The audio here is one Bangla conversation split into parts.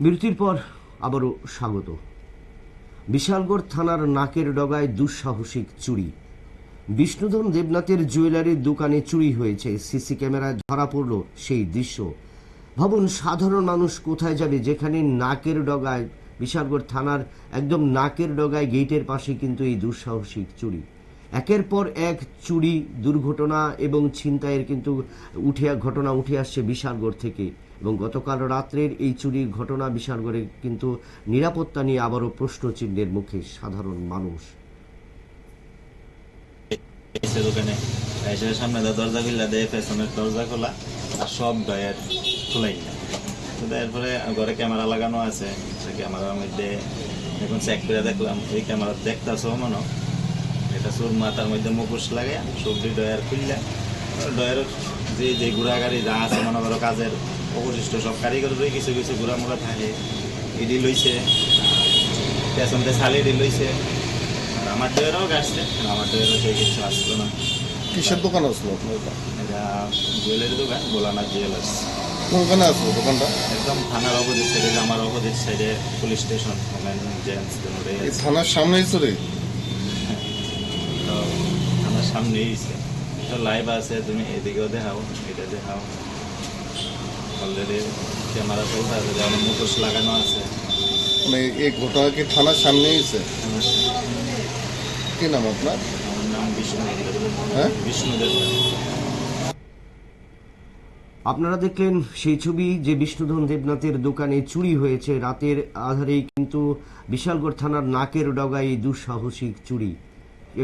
বিরতির পর আবারও স্বাগত। বিশালগড় থানার নাকের ডগায় দুঃসাহসিক চুরি। বিষ্ণুধন দেবনাথের জুয়েলারির দোকানে চুরি হয়েছে। সিসি ক্যামেরায় ধরা পড়ল সেই দৃশ্য। ভাবুন, সাধারণ মানুষ কোথায় যাবে যেখানে নাকের ডগায়, বিশালগড় থানার একদম নাকের ডগায় গেটের পাশে কিন্তু এই দুঃসাহসিক চুরি। একের পর এক চুরি, দুর্ঘটনা এবং ছিনতাইয়ের কিন্তু উঠে ঘটনা উঠে আসছে বিশালগড় থেকে। এবং গতকাল রাত্রের এই চুরির ঘটনা বিশালগড়ে কিন্তু নিরাপত্তা নিয়ে আবারও প্রশ্নচিহ্নের মুখে সাধারণ মানুষ। সামনে দরজা খুললা, দেয় পেছনের দরজা খোলা, আর সব ডয়ের খোলাই তো তারপরে ঘরে ক্যামেরা লাগানো আছে, সে ক্যামেরার মধ্যে এখন চেক করে দেখলাম, এই ক্যামেরা দেখতেছো মনে? এটা সুর মাথার মধ্যে মুখোশ লাগে সবজি ডয়ার খুললে। ডয়ের যে যে ঘোড়া গাড়ি যা আছে মনে করো কাজের অবশিষ্ট সব কারিগর রয়ে কিছু কিছু ঘোড়া মোড়া থাকে ইডি লইছে পেছনতে শালিডি লইছে আর আমার ডয়েরও গাছছে আমার ডয়েরও সেই কিছু আসলো না। কিসের দোকান আসলো এটা? জুয়েলারি দোকান গোলানাথ জুয়েলার্স কোনখানে আসলো দোকানটা? একদম থানার অপোজিট সাইডে আমার অপোজিট সাইডে পুলিশ স্টেশন জেন্টস থানার সামনেই চলে আমার সামনেই তো লাইভ আছে তুমি এদিকেও দেখাও এটা দেখাও। অলরেডি ক্যামেরা চলতে আছে যেমন মুখোশ লাগানো আছে। মানে এই ঘটনা কি থানার সামনেই আছে? কি নাম আপনার? আমার নাম বিষ্ণু হ্যাঁ? বিষ্ণুদেব আপনারা দেখলেন সেই ছবি যে বিষ্ণুধন দেবনাথের দোকানে চুরি হয়েছে রাতের আধারেই কিন্তু বিশালগড় থানার নাকের ডগায় এই দুঃসাহসিক চুরি।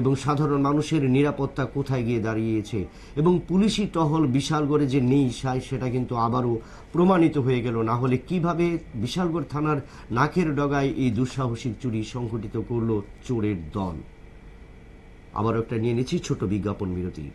এবং সাধারণ মানুষের নিরাপত্তা কোথায় গিয়ে দাঁড়িয়েছে। এবং পুলিশি টহল বিশালগড়ে যে নেই সেটা কিন্তু আবারও প্রমাণিত হয়ে গেল। না হলে কীভাবে বিশালগড় থানার নাকের ডগায় এই দুঃসাহসিক চুরি সংঘটিত করল চোরের দল? আবারও একটা নিয়ে নিচ্ছি ছোট বিজ্ঞাপন বিরতির।